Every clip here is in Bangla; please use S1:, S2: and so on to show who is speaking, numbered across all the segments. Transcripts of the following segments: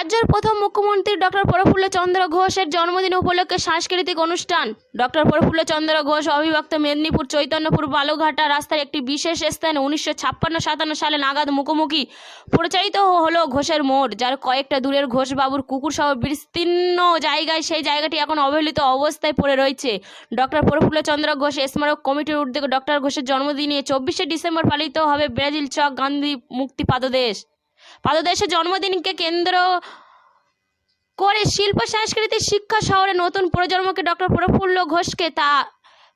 S1: রাজ্যের প্রথম মুখ্যমন্ত্রী ডক্টর প্রফুল্ল চন্দ্র ঘোষের জন্মদিন উপলক্ষে সাংস্কৃতিক অনুষ্ঠান। ডক্টর প্রফুল্ল চন্দ্র ঘোষ, অবিভক্ত মেদিনীপুর, চৈতন্যপুর বালুঘাটা রাস্তার একটি বিশেষ স্থানে উনিশশো ছাপ্পান্ন সাতান্ন সালে নাগাদ মুখোমুখি পরিচালিত হলো ঘোষের মোড়, যার কয়েকটা দূরের ঘোষবাবুর কুকুর সহ বিস্তীর্ণ জায়গায় সেই জায়গাটি এখন অবহেলিত অবস্থায় পড়ে রয়েছে। ডক্টর প্রফুল্ল চন্দ্র ঘোষ স্মারক কমিটির উদ্যোগে ডক্টর ঘোষের জন্মদিনে চব্বিশে ডিসেম্বর পালিত হবে ব্রাজিল চক গান্ধী মুক্তি পাদদেশ। পাদদেশের জন্মদিনকে কেন্দ্র করে শিল্প সংস্কৃতি শিক্ষা শহরে নতুন প্রজন্মকে ডক্টর প্রফুল্ল ঘোষকে তা,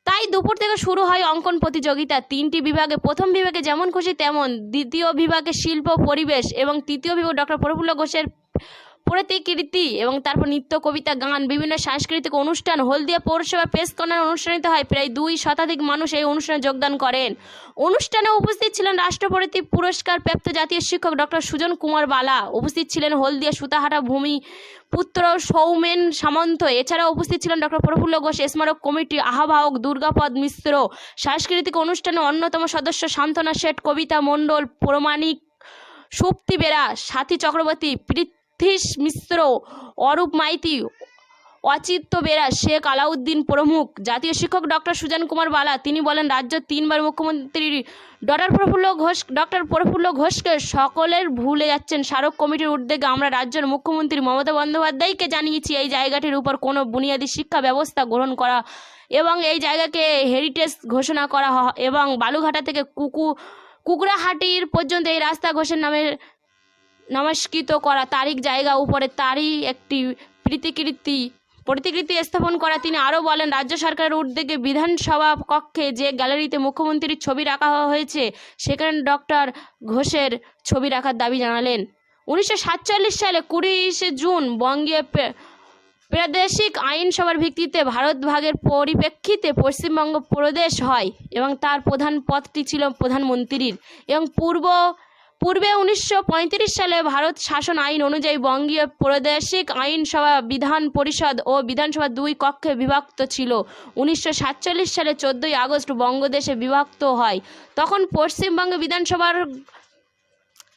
S1: তাই দুপুর থেকে শুরু হয় অঙ্কন প্রতিযোগিতা। তিনটি বিভাগে, প্রথম বিভাগে যেমন খুশি, তেমন দ্বিতীয় বিভাগে শিল্প, পরিবেশ এবং তৃতীয় বিভাগ ডক্টর প্রফুল্ল ঘোষের প্রতিকৃতি এবং তারপর নৃত্য, কবিতা, গান, বিভিন্ন সাংস্কৃতিক অনুষ্ঠান, হলদিয়া পৌরসভা প্রেস কর্নার অনুষ্ঠিত হয়। প্রায় দুই শতাধিক মানুষ এই অনুষ্ঠানে যোগদান করেন। অনুষ্ঠানে উপস্থিত ছিলেন রাষ্ট্রপতি পুরস্কার প্রাপ্ত জাতীয় শিক্ষক ডক্টর সুজন কুমার বালা। উপস্থিত ছিলেন হলদিয়া সুতাহাটা ভূমি পুত্র সৌমেন সামন্ত। এছাড়া উপস্থিত ছিলেন ডক্টর প্রফুল্ল ঘোষ, স্মারক কমিটি আহ্বায়ক দুর্গাপদ মিশ্র। সাংস্কৃতিক অনুষ্ঠানে অন্যতম সদস্য সান্ত্বনা শেঠ, কবিতা মণ্ডল, প্রমাণিক, সুপ্তি বেরা, সাথী চক্রবর্তী পৃথ্বীশ মিশ্র, অরূপ মাইতি অচিত্য বেরা, শেখ আলাউদ্দিন প্রমুখ, জাতীয় শিক্ষক ডক্টর সুজন কুমার বালা। তিনি বলেন, রাজ্য তিনবার মুখ্যমন্ত্রী ডক্টর প্রফুল্ল ঘোষ, ডক্টর প্রফুল্ল ঘোষকে সকলের ভুলে যাচ্ছেন। স্মারক কমিটির উদ্যোগে আমরা রাজ্যের মুখ্যমন্ত্রী মমতা বন্দ্যোপাধ্যায়কে জানিয়েছি, এই জায়গাটির উপর কোনো বুনিয়াদী শিক্ষা ব্যবস্থা গ্রহণ করা এবং এই জায়গাকে হেরিটেজ ঘোষণা করা এবং বালুঘাটা থেকে কুকু কুকুরাহাটির পর্যন্ত এই রাস্তা ঘোষের নামে নমস্কৃত করা, তারিখ, জায়গা উপরে তারই একটি প্রতিকৃতি প্রতিকৃতি স্থাপন করা। তিনি আরও বলেন, রাজ্য সরকারের উদ্যোগে বিধানসভা কক্ষে যে গ্যালারিতে মুখ্যমন্ত্রীর ছবি রাখা হয়েছে, সেখানে ডক্টর ঘোষের ছবি রাখার দাবি জানালেন। উনিশশো সাতচল্লিশ সালে কুড়িশে জুন বঙ্গীয় প্রাদেশিক আইনসভার ভিত্তিতে ভারত ভাগের পরিপ্রেক্ষিতে পশ্চিমবঙ্গ প্রদেশ হয় এবং তার প্রধান পদটি ছিল প্রধানমন্ত্রীর এবং পূর্ব পূর্বে উনিশশো পঁয়ত্রিশ সালে ভারত শাসন আইন অনুযায়ী বঙ্গীয় প্রাদেশিক আইনসভা, বিধান পরিষদ ও বিধানসভা দুই কক্ষে বিভক্ত ছিল। উনিশশো সাতচল্লিশ সালে চোদ্দোই আগস্ট বঙ্গদেশে বিভক্ত হয়। তখন পশ্চিমবঙ্গ বিধানসভার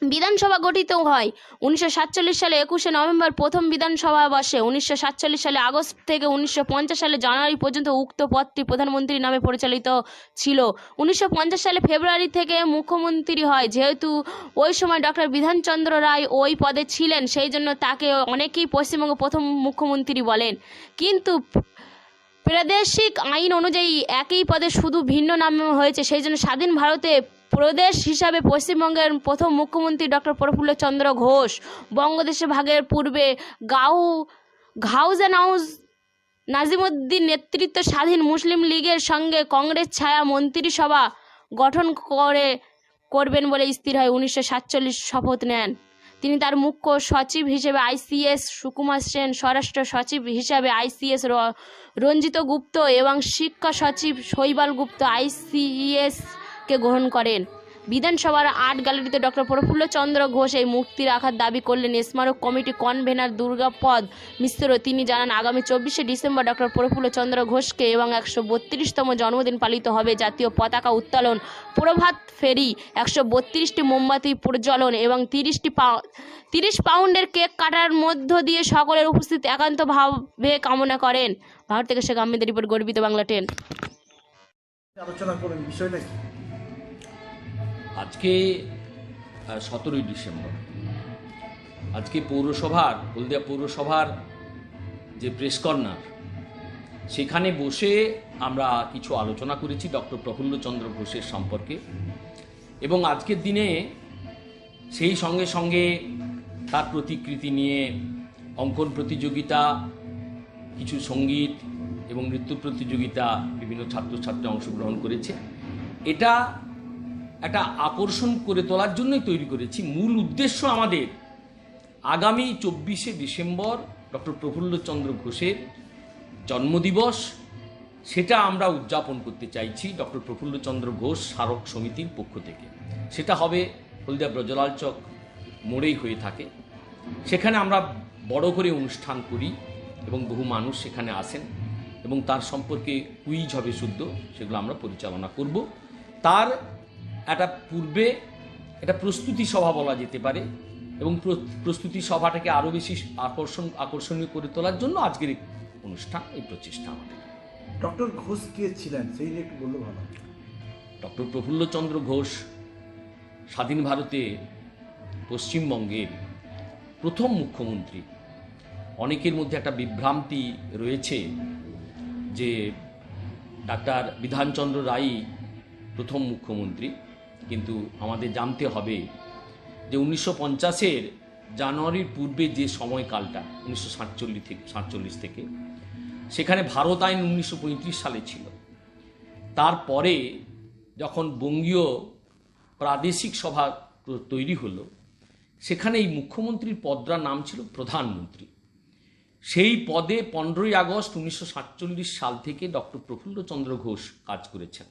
S1: বিধানসভা গঠিত হয়। উনিশশো সাতচল্লিশ সালে একুশে নভেম্বর প্রথম বিধানসভা বসে। উনিশশো সাতচল্লিশ সালে আগস্ট থেকে উনিশশো পঞ্চাশ সালে জানুয়ারি পর্যন্ত উক্ত পদটি প্রধানমন্ত্রী নামে পরিচালিত ছিল। উনিশশো পঞ্চাশ সালে ফেব্রুয়ারি থেকে মুখ্যমন্ত্রী হয়। যেহেতু ওই সময় ডক্টর বিধানচন্দ্র রায় ওই পদে ছিলেন, সেই জন্য তাকে অনেকেই পশ্চিমবঙ্গ প্রথম মুখ্যমন্ত্রী বলেন। কিন্তু প্রাদেশিক আইন অনুযায়ী একই পদে শুধু ভিন্ন নাম হয়েছে। সেই জন্য স্বাধীন ভারতে প্রদেশ হিসাবে পশ্চিমবঙ্গের প্রথম মুখ্যমন্ত্রী ডক্টর প্রফুল্ল চন্দ্র ঘোষ, বঙ্গদেশে ভাগের পূর্বে গাউ ঘাউজেন হাউস নাজিমুদ্দিন নেতৃত্ব স্বাধীন মুসলিম লীগের সঙ্গে কংগ্রেস ছায়া মন্ত্রিসভা গঠন করে, করবেন বলে স্থির হয় উনিশশো সাতচল্লিশ শপথ নেন। তিনি তার মুখ্য সচিব হিসেবে আইসিএস সুকুমার সেন, স্বরাষ্ট্র সচিব হিসাবে আইসিএস রঞ্জিত গুপ্ত এবং শিক্ষা সচিব শৈবাল গুপ্ত আইসিএসকে গ্রহণ করেন। বিধানসভার আর্ট গ্যালারিতে ডক্টর প্রফুল্ল চন্দ্র ঘোষ এই মূর্তি রাখার দাবি করলেন স্মারক কমিটি কনভেনার দুর্গাপদ মিশ্র তিনি জানান, আগামী চব্বিশে ডিসেম্বর ডক্টর প্রফুল্ল চন্দ্র ঘোষকে এবং একশো বত্রিশতম জন্মদিন পালিত হবে জাতীয় পতাকা উত্তোলন, প্রভাত ফেরি, একশো বত্রিশটি মোমবাতি প্রজ্বলন এবং তিরিশটি পা তিরিশ পাউন্ডের কেক কাটার মধ্য দিয়ে সকলের উপস্থিত একান্তভাবে কামনা করেন। ভারত থেকে শেখ আহমেদের রিপোর্ট, গর্বিত বাংলা টেন।
S2: আলোচনা করেন
S3: আজকে সতেরোই ডিসেম্বর। আজকে পৌরসভার, হলদিয়া পৌরসভার যে প্রেস কর্নার সেখানে বসে আমরা কিছু আলোচনা করেছি ডক্টর প্রফুল্লচন্দ্র ঘোষের সম্পর্কে। এবং আজকের দিনে সেই সঙ্গে সঙ্গে তার প্রতিকৃতি নিয়ে অঙ্কন প্রতিযোগিতা, কিছু সংগীত এবং নৃত্য প্রতিযোগিতা বিভিন্ন ছাত্রছাত্রী অংশগ্রহণ করেছে। এটা একটা আকর্ষণ করে তোলার জন্যই তৈরি করেছি। মূল উদ্দেশ্য আমাদের আগামী চব্বিশে ডিসেম্বর ডক্টর প্রফুল্লচন্দ্র ঘোষের জন্মদিবস, সেটা আমরা উদযাপন করতে চাইছি ডক্টর প্রফুল্লচন্দ্র ঘোষ স্মারক সমিতির পক্ষ থেকে। সেটা হবে হলদিয়া ব্রজলাল চক মোড়েই হয়ে থাকে। সেখানে আমরা বড় করে অনুষ্ঠান করি এবং বহু মানুষ সেখানে আসেন এবং তার সম্পর্কে কুইজ হবে শুদ্ধ, সেগুলো আমরা পরিচালনা করব। তার একটা পূর্বে এটা প্রস্তুতি সভা বলা যেতে পারে এবং প্রস্তুতি সভাটাকে আরও বেশি আকর্ষণ আকর্ষণীয় করে তোলার জন্য আজকের এই অনুষ্ঠান এই প্রচেষ্টা আমাদের।
S2: ডক্টর ঘোষ কে ছিলেন? সেই একটু বললে ভালো।
S3: ডক্টর প্রফুল্লচন্দ্র ঘোষ স্বাধীন ভারতে পশ্চিমবঙ্গের প্রথম মুখ্যমন্ত্রী। অনেকের মধ্যে একটা বিভ্রান্তি রয়েছে যে ডাক্তার বিধানচন্দ্র রায় প্রথম মুখ্যমন্ত্রী। কিন্তু আমাদের জানতে হবে যে উনিশশো পঞ্চাশের জানুয়ারির পূর্বে যে সময়কালটা, উনিশশো সাতচল্লিশ থেকে সাতচল্লিশ থেকে, সেখানে ভারত আইন উনিশশো পঁয়ত্রিশ সালে ছিল। তারপরে যখন বঙ্গীয় প্রাদেশিক সভা তৈরি হলো, সেখানে এই মুখ্যমন্ত্রীর পদটার নাম ছিল প্রধানমন্ত্রী। সেই পদে পনেরোই আগস্ট উনিশশো সাতচল্লিশ সাল থেকে ডক্টর প্রফুল্লচন্দ্র ঘোষ কাজ করেছেন।